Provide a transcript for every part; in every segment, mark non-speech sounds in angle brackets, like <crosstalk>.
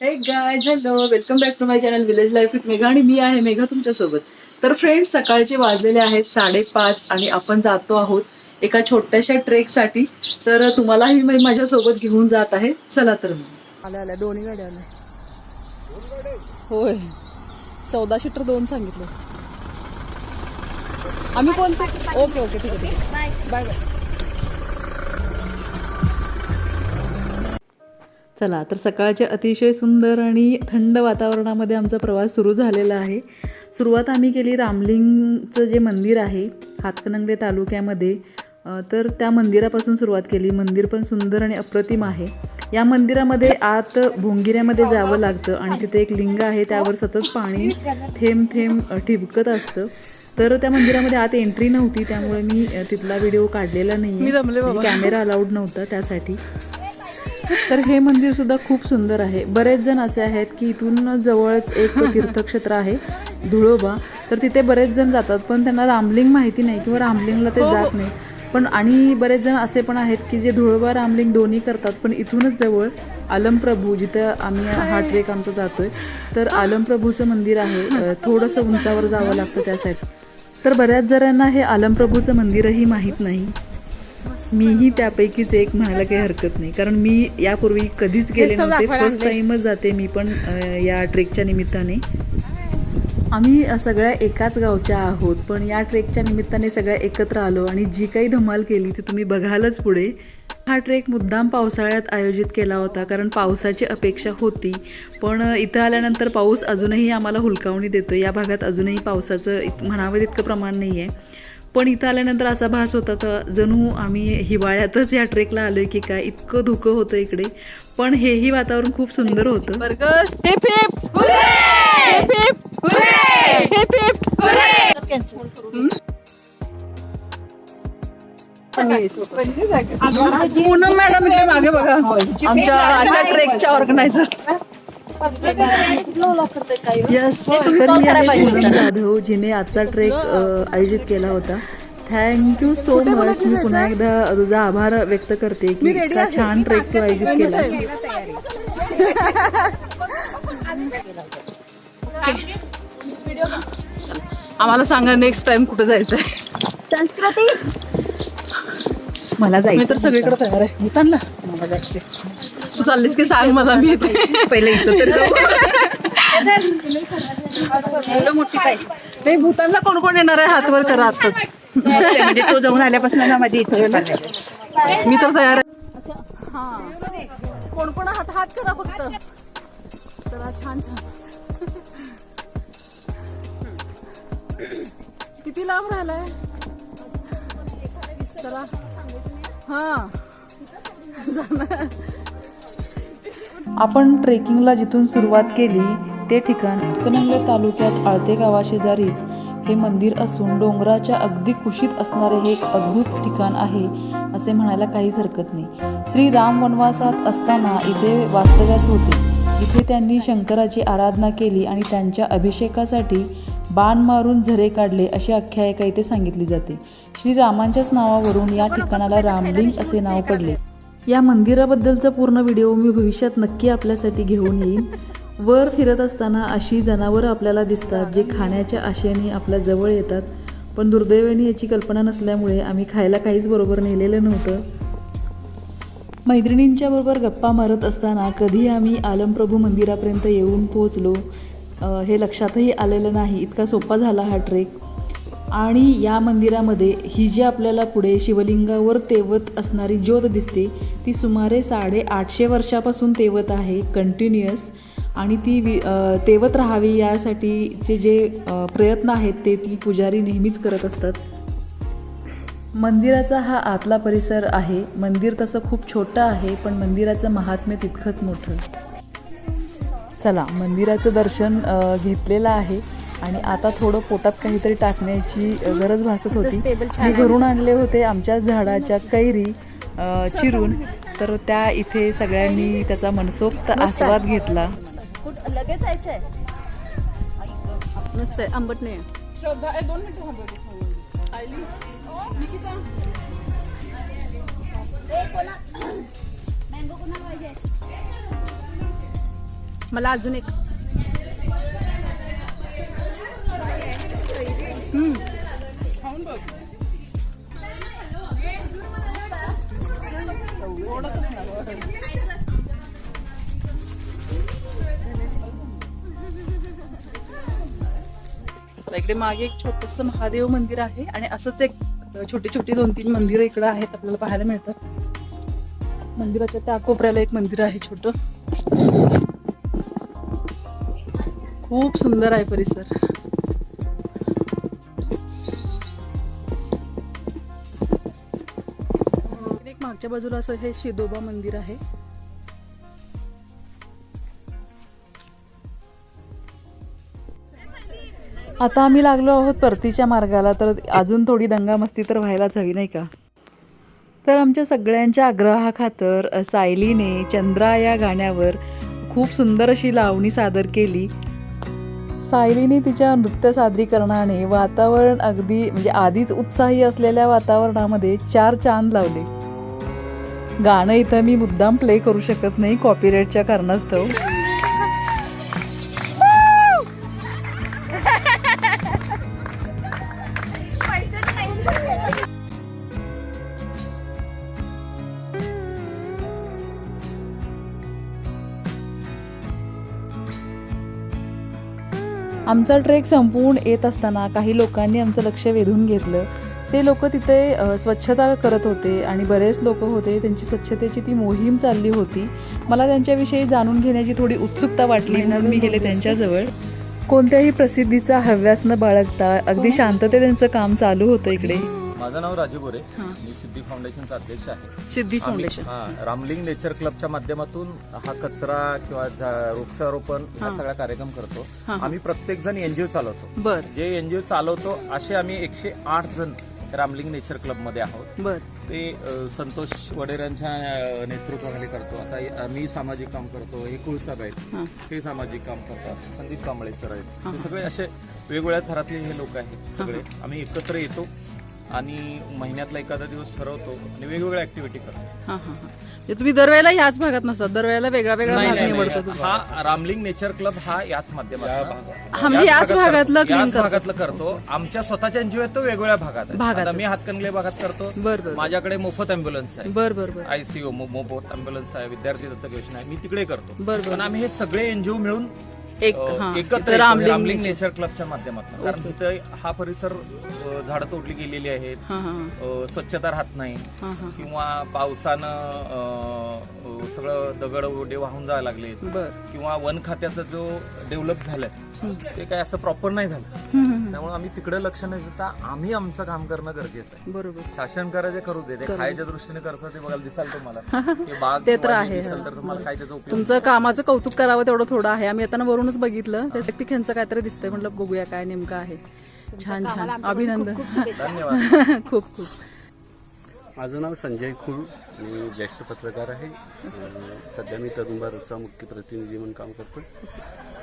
Hey guys hello welcome back to my channel village life with Megha आणि मी आहे मेघा तुमच्यासोबत. तर फ्रेंड्स सकाळचे वाजलेले आहेत साडेपाच आणि आपण जातो आहोत एका छोट्याशा ट्रेकसाठी. तर तुम्हालाही मी माझ्यासोबत घेऊन जात आहे. चला तर मग. आल्या आल्या. दोन्ही गाड्या आल्या. होय. चौदा सीटर दोन सांगितले. आम्ही कोणते ओके ओके ठीक आहे ठीक आहे. बाय बाय चला तर सकाळच्या अतिशय सुंदर आणि थंड वातावरणामध्ये आमचा प्रवास सुरू झालेला आहे. सुरुवात आम्ही केली रामलिंगचं जे मंदिर आहे हातकणंगले तालुक्यामध्ये. तर त्या मंदिरापासून सुरुवात केली. मंदिर पण सुंदर आणि अप्रतिम आहे. या मंदिरामध्ये आत भोंगिऱ्यामध्ये जावं लागतं आणि तिथे एक लिंग आहे त्यावर सतत पाणी थेंब थेंब ठिबकत असतं. तर त्या मंदिरामध्ये आत एंट्री नव्हती त्यामुळे मी तिथला व्हिडिओ काढलेला नाही कॅमेरा अलाउड नव्हता त्यासाठी. तर हे मंदिर सुद्धा खूप सुंदर आहे. बरेच जण असे आहेत की इथून जवळच एक तीर्थक्षेत्र आहे धुळोबा. तर तिथे बरेच जण जातात पण त्यांना रामलिंग माहिती नाही किंवा रामलिंगला ते जात नाही पण आणि बरेच जण असे पण आहेत की जे धुळोबा रामलिंग दोन्ही करतात पण इथूनच जवळ आलमप्रभू जिथं आम्ही हा ट्रेक आमचा जातोय. तर आलमप्रभूचं मंदिर आहे. थोडंसं उंचावर जावं लागतं त्यासाठी तर बऱ्याच जणांना हे आलमप्रभूचं मंदिरही माहीत नाही. मीही त्यापैकीच एक म्हणायला काही हरकत नाही. कारण मी यापूर्वी कधीच गेले नव्हते. फर्स्ट टाइमच जाते मी पण या ट्रेकच्या निमित्ताने. आम्ही सगळ्या एकाच गावच्या आहोत पण या ट्रेकच्या निमित्ताने सगळ्या एकत्र आलो आणि जी काही धमाल केली ती तुम्ही बघालच पुढे. हा ट्रेक मुद्दाम पावसाळ्यात आयोजित केला होता कारण पावसाची अपेक्षा होती. पण इथं आल्यानंतर पाऊस अजूनही आम्हाला हुलकावणी देतो या भागात अजूनही पावसाचं म्हणावं तितकं प्रमाण नाही आहे पण इथं आल्यानंतर असा भास होता तर जणू आम्ही हिवाळ्यातच या ट्रेकला आलोय की काय इतकं धुकं होतं इकडे. पण हेही वातावरण खूप सुंदर होतं. बर्गर्स हेप हेप हेप हेप हेप हेप पूनम मॅडम इकडे मागे बघा. आमच्या आजच्या ट्रेकच्या ऑर्गनायझर येस तर ही आहे पूनम जाधव जिने आजचा ट्रेक आयोजित केला होता. थँक्यू सो मच मी पुन्हा एकदा तुझा आभार व्यक्त करते की इतका छान ट्रेक तू आयोजित केला आम्हाला सांगा नेक्स्ट टाइम कुठे जायचंय. संस्कृती? मला मी जायचं तर सगळीकडे तयार आहे. भूतानला मला जायचं तू चाललीस की सांग मला मी येते. पहिले इथं तर जाऊ. एवढं मोठी पाहिजे नाही भूतानला कोण कोण येणार आहे हातवर करा आताच? म्हणजे तो जाऊन आल्यापासून ना माझी इच्छा चालली मी तर तयार आहे. कोण कोण हात हात करा फक्त. चला छान छान. किती लांब राहिलाय? चला हा. आपण ट्रेकिंगला जिथून सुरुवात केली ते ठिकाण हातकणंगले तालुक्यात आळते गावाशेजारीच. हे मंदिर असून डोंगराच्या अगदी कुशीत असणारे हे एक अद्भुत ठिकाण आहे असे म्हणायला काहीच हरकत नाही. श्री राम वनवासात असताना इथे वास्तव्यास होते. इथे त्यांनी शंकराची आराधना केली आणि त्यांच्या अभिषेकासाठी बाण मारून झरे काढले अशी आख्यायिका इथे सांगितली जाते. श्रीरामांच्याच नावावरून या ठिकाणाला रामलिंग असे नाव पडले. या मंदिराबद्दलचा पूर्ण व्हिडिओ मी भविष्यात नक्की आपल्यासाठी घेऊन येईन. वर फिरत असताना अशी जनावरं आपल्याला दिसतात जे खाण्याच्या आशेने आपल्या जवळ येतात. पण दुर्दैवाने याची कल्पना नसल्यामुळे आम्ही खायला काहीच बरोबर नेलेलं नव्हतं. मैत्रिणींच्या बरोबर गप्पा मारत असताना कधी आम्ही आलमप्रभू मंदिरापर्यंत येऊन पोहोचलो. हे लक्षातही आलेलं नाही. इतका सोपा झाला हा ट्रेक. आणि या मंदिरामध्ये ही जी आपल्याला पुढे शिवलिंगावर तेवत असणारी ज्योत दिसते ती सुमारे साडे आठशे वर्षापासून तेवत आहे कंटिन्युअस आणि ती वि तेवत राहावी यासाठीचे जे प्रयत्न आहेत ते ती पुजारी नेहमीच करत असतात. मंदिराचा हा आतला परिसर आहे. मंदिर तसं खूप छोटं आहे पण मंदिराचं महात्म्य तितकंच मोठं. चला मंदिराचं दर्शन घेतलेलं आहे. आणि आता थोडं पोटात काहीतरी टाकण्याची गरज भासत होती. मी घरून आणले होते आमच्या झाडाच्या कैरी चिरून. तर त्या इथे सगळ्यांनी त्याचा मनसोक्त आस्वाद घेतला. लगेच आंबट नाही मला अजून एक. इकडे मागे एक छोटस महादेव मंदिर आहे आणि असंच एक छोटी छोटी दोन तीन मंदिरं इकडे आहेत आपल्याला पाहायला मिळतात. मंदिराच्या त्या कोपऱ्याला एक मंदिर आहे छोट. खूप सुंदर आहे परिसर. एक मागच्या बाजूला असं हे शिदोबा मंदिर आहे. आता आम्ही लागलो आहोत परतीच्या मार्गाला तर अजून थोडी दंगामस्ती तर व्हायलाच हवी नाही का? तर आमच्या सगळ्यांच्या आग्रहाखातर सायलीने चंद्रा या गाण्यावर खूप सुंदर अशी लावणी सादर केली. सायलीने तिच्या नृत्य सादरीकरणाने वातावरण अगदी म्हणजे आधीच उत्साही असलेल्या वातावरणामध्ये चार चांद लावले. गाणं इथं मी मुद्दाम प्ले करू शकत नाही कॉपीराईटच्या कारणास्तव. आमचा ट्रेक संपवून येत असताना काही लोकांनी आमचं लक्ष वेधून घेतलं. ते लोक तिथे स्वच्छता करत होते आणि बरेच लोक होते. त्यांची स्वच्छतेची ती मोहीम चालली होती. मला त्यांच्याविषयी जाणून घेण्याची थोडी उत्सुकता वाटली म्हणून मी गेले त्यांच्याजवळ. कोणत्याही प्रसिद्धीचा हव्यास न बाळगता अगदी शांतते त्यांचं काम चालू होतं इकडे. माझं नाव राजू गोरे. मी सिद्धी फाउंडेशनचा अध्यक्ष आहे. सिद्धी आम्ही हा रामलिंग नेचर क्लबच्या माध्यमातून हा कचरा किंवा झा- वृक्षारोपण हा. सगळा कार्यक्रम करतो. आम्ही प्रत्येक जण एनजीओ चालवतो. बर. जे एनजीओ चालवतो असे आम्ही एकशे आठ जण रामलिंग नेचर क्लबमध्ये आहोत. बर. ते अ, संतोष वडेरांच्या अ, नेतृत्वाखाली करतो. आता हे- मी सामाजिक काम करतो हे कुळसाहेब आहेत. हे. सामाजिक काम करतात. संदीप कांबळे सर आहेत. हे सगळे असे वेगवेगळ्या थरातले हे लोक आहेत सगळे. आम्ही एकत्र येतो. आणि महिन्यातला एखादा दिवस ठरवतो आणि वेगवेगळ्या ऍक्टिव्हिटी करतो. हां हां हां. म्हणजे तुम्ही दरवेळेला ह्याच भागात नसतात दरवेळेला वेगळा वेगळा नाही, भाग नाही, निवडतो. तुम्ही हा रामलिंग नेचर क्लब हा याच माध्यमातून हा, म्हणजे याच भागातलं clean याच करतो. भागातलं करतो. आमच्या स्वतःच्या एनजीओ आहेत तो वेगवेगळ्या भागात आहे. भागात आता मी हातकणंगले भागात करतो. बर बर माझ्याकडे मोफत अँब्युलन्स आहे. बर बर बर. आयसीओ मोफत अँब्युलन्स आहे विद्यार्थी दत्तक योजना आहे. मी तिकडे करतो. बर बर पण आम्ही हे सगळे एनजीओ मिळून एक एकत्र रामलिंग रामलिंग नेचर क्लबच्या माध्यमातून. कारण तिथे हा परिसर अ, झाडं तोडली गेलेली आहेत. हां हां अ, स्वच्छता राहत नाही. हां हां किंवा पावसानं अ, अ, सगळं दगड ओढे वाहून जायला लागले बर. किंवा वन खात्याचा जो डेव्हलप झालाय ते काय असं प्रॉपर नाही झालं. हम्म, हम्म, हम्म. त्यामुळे आम्ही तिकडे लक्ष न देता आम्ही आमचं काम करणं गरजेचं आहे. बरोबर. शासन करायचे करू दे. ते खायच्या दृष्टीने करतं ते बघायला दिसाल तुम्हाला. <laughs> ते बाग ते तर आहे, दिसेल तर तुम्हाला काय त्याचा उपयोग तुमचं कामाचं कौतुक करावं तेवढं थोडं आहे. आम्ही येताना वरूनच बघितलं त्या ख्यांचं काहीतरी दिसतंय म्हटलं बघूया काय नेमकं आहे. छान छान. अभिनंदन. धन्यवाद. <laughs> खूप खूप. माझं नाव संजय खुळ मी ज्येष्ठ पत्रकार आहे. सध्या मी तरुण भारतचा मुख्य प्रतिनिधी म्हणून काम करतो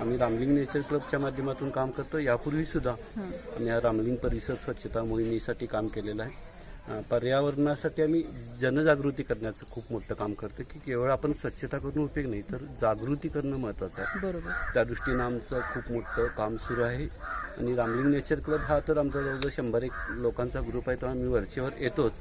आम्ही रामलिंग नेचर क्लबच्या माध्यमातून काम करतो यापूर्वी सुद्धा आम्ही या रामलिंग परिसर स्वच्छता मोहिमेसाठी काम केलेलं आहे. पर्यावरणासाठी आम्ही जनजागृती करण्याचं खूप मोठं काम करतो की केवळ आपण स्वच्छता करून उपयोग नाही तर जागृती करणं महत्त्वाचं आहे. बरोबर. त्या दृष्टीनं आमचं खूप मोठं काम सुरू आहे. आणि रामलिंग नेचर क्लब हा तर आमचा जवळजवळ शंभर एक लोकांचा ग्रुप आहे तो आम्ही वरचेवर येतोच.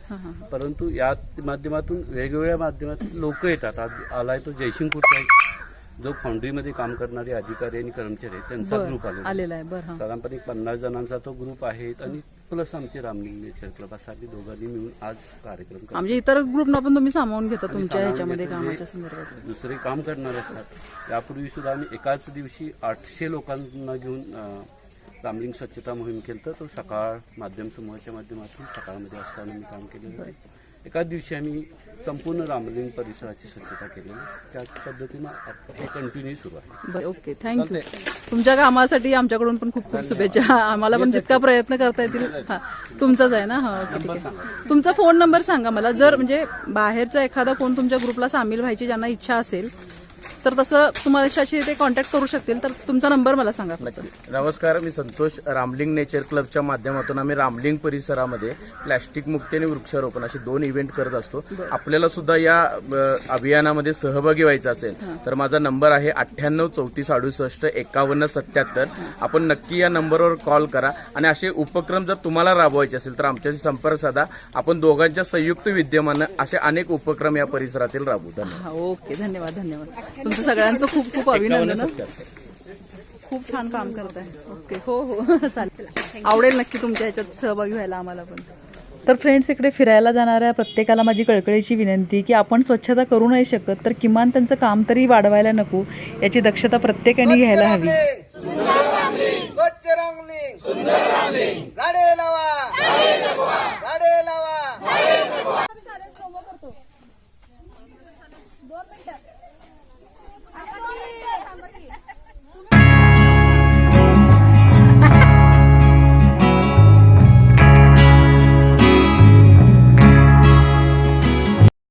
परंतु या माध्यमातून वेगवेगळ्या माध्यमातून लोक येतात. आज आलाय तो जयसिंगपूरचा एक जो फाउंड्रीमध्ये काम करणारे अधिकारी आणि कर्मचारी आहेत त्यांचा ग्रुप आलेला आहे. आहे. साधारणपणे पन्नास जणांचा तो ग्रुप आहे. आणि प्लस आमचे रामलिंग नेचर क्लब असा आम्ही दोघांनी मिळून आज कार्यक्रम करतो म्हणजे इतर ग्रुपना पण तुम्ही सामावून घेता तुमच्या ह्याच्यामध्ये. कामाच्या संदर्भात. दुसरे काम करणारे असतात. यापूर्वी सुद्धा आम्ही एकाच दिवशी आठशे लोकांना घेऊन अं, रामलिंग स्वच्छता मोहीम केलं तर तो सकाळ माध्यम समूहाच्या माध्यमातून सकाळमध्ये असताना मी काम केलेलं आहे. एकाच दिवशी आम्ही संपूर्ण रामलिंग परिसराची स्वच्छता केलेली त्याच पद्धतीनं आता हे कंटिन्यू सुरू आहे. बरं, ओके. थँक्यू तुमच्या कामासाठी आमच्याकडून पण खूप खूप शुभेच्छा. आम्हाला पण जितका प्रयत्न करता येतील हा तुमचाच आहे ना? हा ओके ठीक आहे. तुमचा फोन नंबर सांगा मला. जर म्हणजे बाहेरचा एखादा कोण तुमच्या ग्रुपला सामील व्हायची ज्यांना इच्छा असेल तर तसं तुम्हाला ते कॉन्टॅक्ट करू शकतील. तर तुमचा नंबर मला सांगा. नमस्कार मी संतोष रामलिंग नेचर क्लबच्या माध्यमातून आम्ही रामलिंग परिसरामध्ये प्लॅस्टिक मुक्ती आणि वृक्षारोपण असे दोन इव्हेंट करत असतो. आपल्याला सुद्धा या अभियानामध्ये सहभागी व्हायचं असेल तर माझा नंबर आहे अठ्ठ्याण्णव चौतीस अडुसष्ट एकावन्न सत्याहत्तर. आपण नक्की या नंबरवर कॉल करा आणि असे उपक्रम जर तुम्हाला राबवायचे असेल तर आमच्याशी संपर्क साधा. आपण दोघांच्या संयुक्त विद्यमानं असे अनेक उपक्रम या परिसरातील राबवू. धन्यवाद. ओके. धन्यवाद धन्यवाद. तुमचं सगळ्यांचं खूप खूप अभिनंदन. हं. खूप छान काम करत आहे ओके हो हो. चालेल. आवडेल नक्की तुमच्या ह्याच्यात सहभागी व्हायला आम्हाला पण. तर फ्रेंड्स इकडे फिरायला जाणाऱ्या प्रत्येकाला माझी कळकळीची विनंती की आपण स्वच्छता करू नाही शकत तर किमान त्यांचं काम तरी वाढवायला नको याची दक्षता प्रत्येकाने घ्यायला हवी.